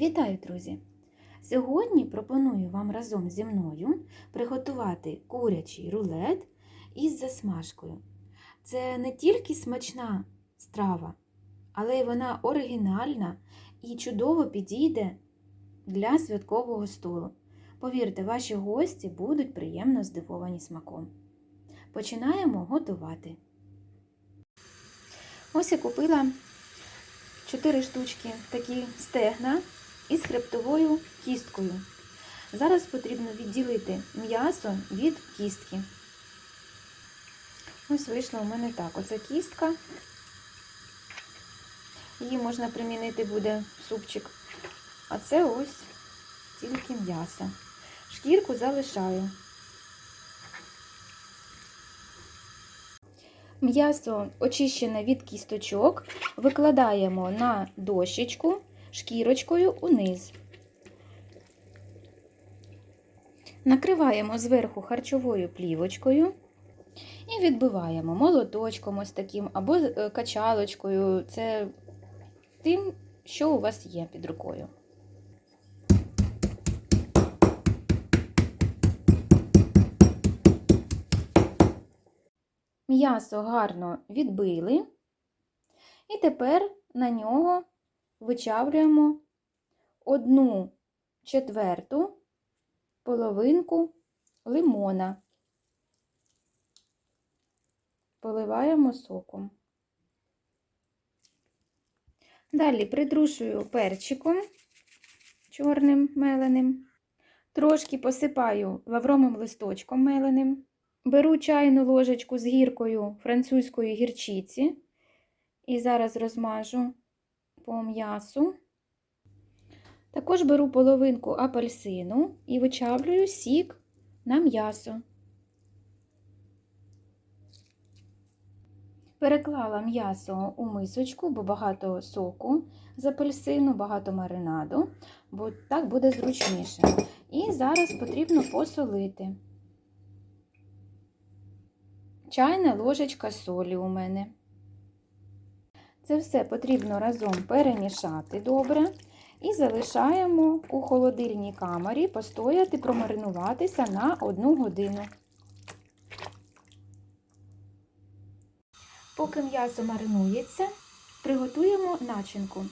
Вітаю, друзі! Сьогодні пропоную вам разом зі мною приготувати курячий рулет із засмажкою. Це не тільки смачна страва, але й вона оригінальна і чудово підійде для святкового столу. Повірте, ваші гості будуть приємно здивовані смаком. Починаємо готувати. Ось я купила 4 штучки такі стегна із хребтовою кісткою. Зараз потрібно відділити м'ясо від кістки. Ось вийшла у мене так. Оце кістка. Її можна примінити буде в супчик. А це ось тільки м'ясо. Шкірку залишаю. М'ясо очищене від кісточок викладаємо на дощечку шкірочкою униз. Накриваємо зверху харчовою плівочкою і відбиваємо молоточком ось таким або е, качалочкою. Це тим, що у вас є під рукою. М'ясо гарно відбили, і тепер на нього вичавлюємо одну четверту половинку лимона, поливаємо соком. Далі притрушую перчиком чорним меленим, трошки посипаю лавровим листочком меленим. Беру чайну ложечку з гіркою французької гірчиці і зараз розмажу по м'ясу. Також беру половинку апельсину і вичавлюю сік на м'ясо. Переклала м'ясо у мисочку, бо багато соку з апельсину, багато маринаду, бо так буде зручніше. І зараз потрібно посолити. Чайна ложечка солі у мене. Це все потрібно разом перемішати добре і залишаємо у холодильній камері постояти, промаринуватися на 1 годину. Поки м'ясо маринується, приготуємо начинку.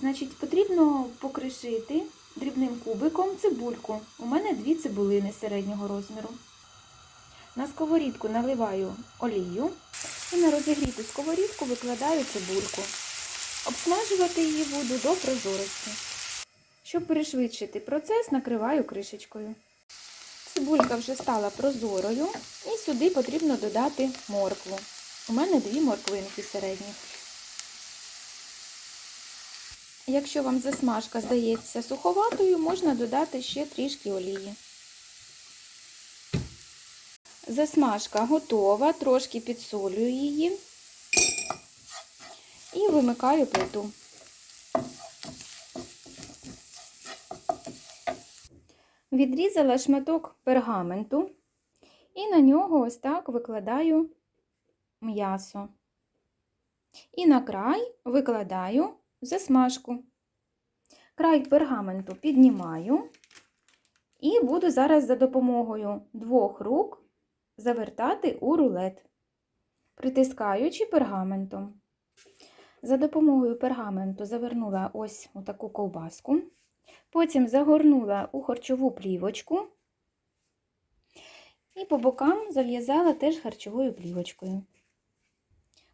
Значить, потрібно покришити дрібним кубиком цибульку. У мене дві цибулини середнього розміру. На сковорідку наливаю олію і на розігріту сковорідку викладаю цибульку. Обсмажувати її буду до прозорості. Щоб перешвидшити процес, накриваю кришечкою. Цибулька вже стала прозорою і сюди потрібно додати моркву. У мене дві морквинки середніх. Якщо вам засмажка здається суховатою, можна додати ще трішки олії. Засмажка готова, трошки підсолюю її і вимикаю плиту. Відрізала шматок пергаменту і на нього ось так викладаю м'ясо. І на край викладаю засмажку. Край пергаменту піднімаю і буду зараз за допомогою двох рук завертати у рулет, притискаючи пергаментом. За допомогою пергаменту завернула ось у таку ковбаску, потім загорнула у харчову плівочку і по бокам зав'язала теж харчовою плівочкою.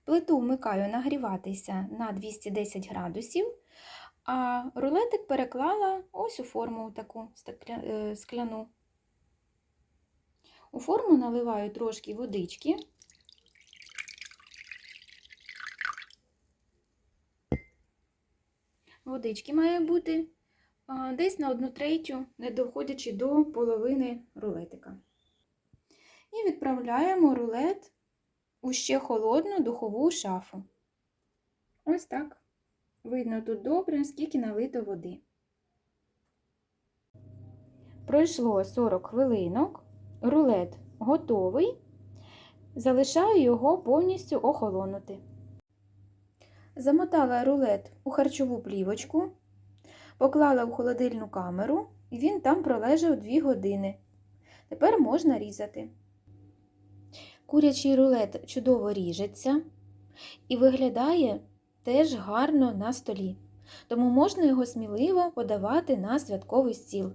Плиту вмикаю нагріватися на 210 градусів, а рулетик переклала ось у форму таку е, скляну. У форму наливаю трошки водички. Водички має бути десь на одну третю, не доходячи до половини рулетика. І відправляємо рулет у ще холодну духову шафу. Ось так. Видно тут добре, скільки налито води. Пройшло 40 хвилинок. Рулет готовий, залишаю його повністю охолонути. Замотала рулет у харчову плівочку, Поклала в холодильну камеру, і він там пролежав 2 години. Тепер можна різати. Курячий рулет чудово ріжеться і виглядає теж гарно на столі, тому можна його сміливо подавати на святковий стіл.